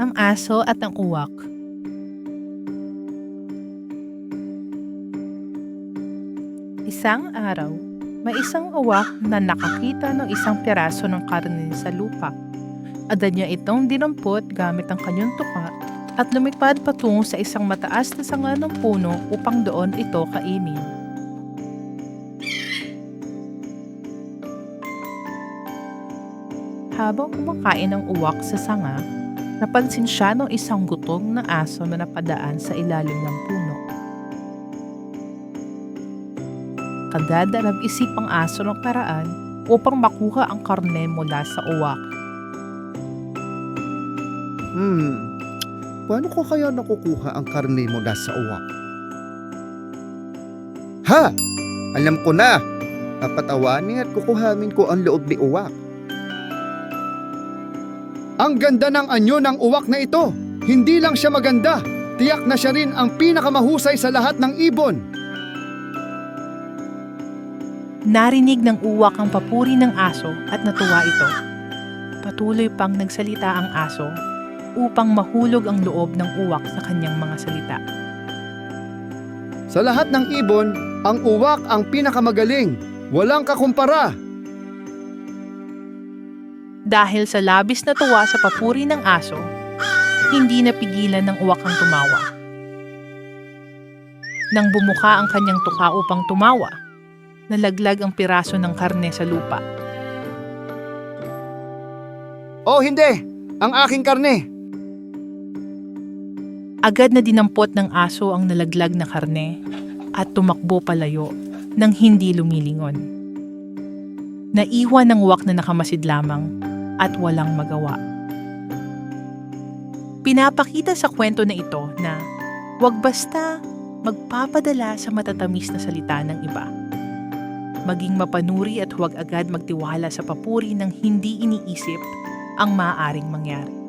Ang aso at ang uwak. Isang araw, may isang uwak na nakakita ng isang piraso ng karne sa lupa. Agad niya itong dinampot gamit ang kanyang tuka at lumipad patungo sa isang mataas na sanga ng puno upang doon ito kainin. Habang kumakain ang uwak sa sanga, napansin siya ng isang gutom na aso na napadaan sa ilalim ng puno. Kagad na nag-isip ang aso ng paraan upang makuha ang karne mula sa uwak. Hmm, paano ko kaya nakukuha ang karne mula sa uwak? Ha! Alam ko na! Papatawanin at kukuhamin ko ang loob ni uwak. Ang ganda ng anyo ng uwak na ito. Hindi lang siya maganda, tiyak na siya rin ang pinakamahusay sa lahat ng ibon. Narinig ng uwak ang papuri ng aso at natuwa ito. Patuloy pang nagsalita ang aso upang mahulog ang loob ng uwak sa kanyang mga salita. Sa lahat ng ibon, ang uwak ang pinakamagaling. Walang kakumpara. Dahil sa labis na tuwa sa papuri ng aso, hindi napigilan ng uwak ang tumawa. Nang bumuka ang kanyang tuka upang tumawa, nalaglag ang piraso ng karne sa lupa. Oh hindi! Ang aking karne! Agad na dinampot ng aso ang nalaglag na karne at tumakbo palayo nang hindi lumilingon. Naiwan ng uwak na nakamasid lamang at walang magawa. Pinapakita sa kwento na ito na huwag basta magpapadala sa matatamis na salita ng iba. Maging mapanuri at huwag agad magtiwala sa papuri ng hindi iniisip ang maaaring mangyari.